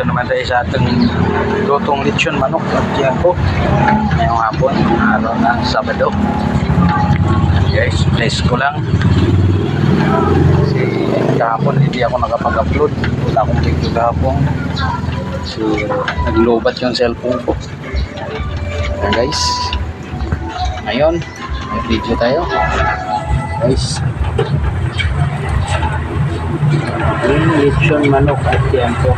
Dito naman tayo sa ating lutong lechon manok at yan po. Ngayong hapon, araw ng Sabado. Guys, place ko lang. Kasi kahapon hindi ako nakapag-upload. Wala akong video kahapon. So, naglobat yung cellphone ko. Ayan guys. Ngayon, may video tayo. Guys, yung lechon manok at yan po.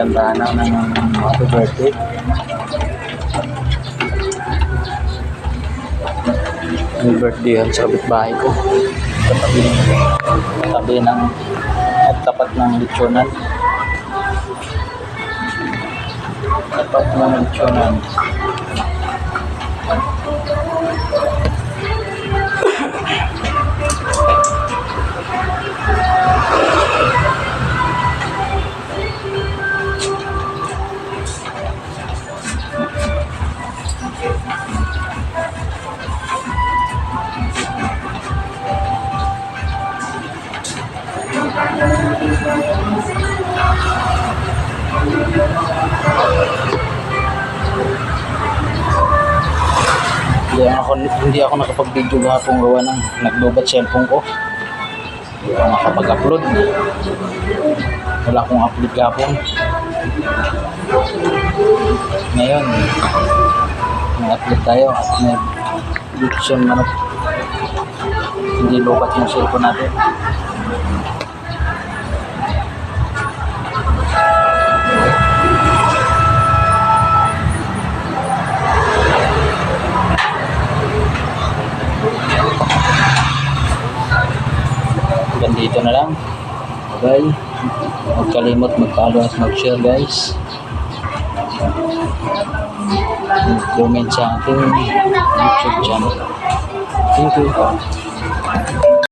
Ganda na ng happy birthday. Happy birthday yan sa kapitbahay ko. Katabi, katabi ng at tapat ng lechonan. Tapat ng lechonan. Hindi ako, hindi ako nakapag-video gahapon gawa ng naglobat cellphone ko. Hindi ako nakapag-upload. Wala akong upload gahapon. Ngayon, mag-upload tayo at may lechon manok. Hindi lobat yung cellphone natin. Hanggang dito na lang. Bye. Huwag kalimot mag-follow at mag-share guys. Comment sa ating YouTube channel. Thank you.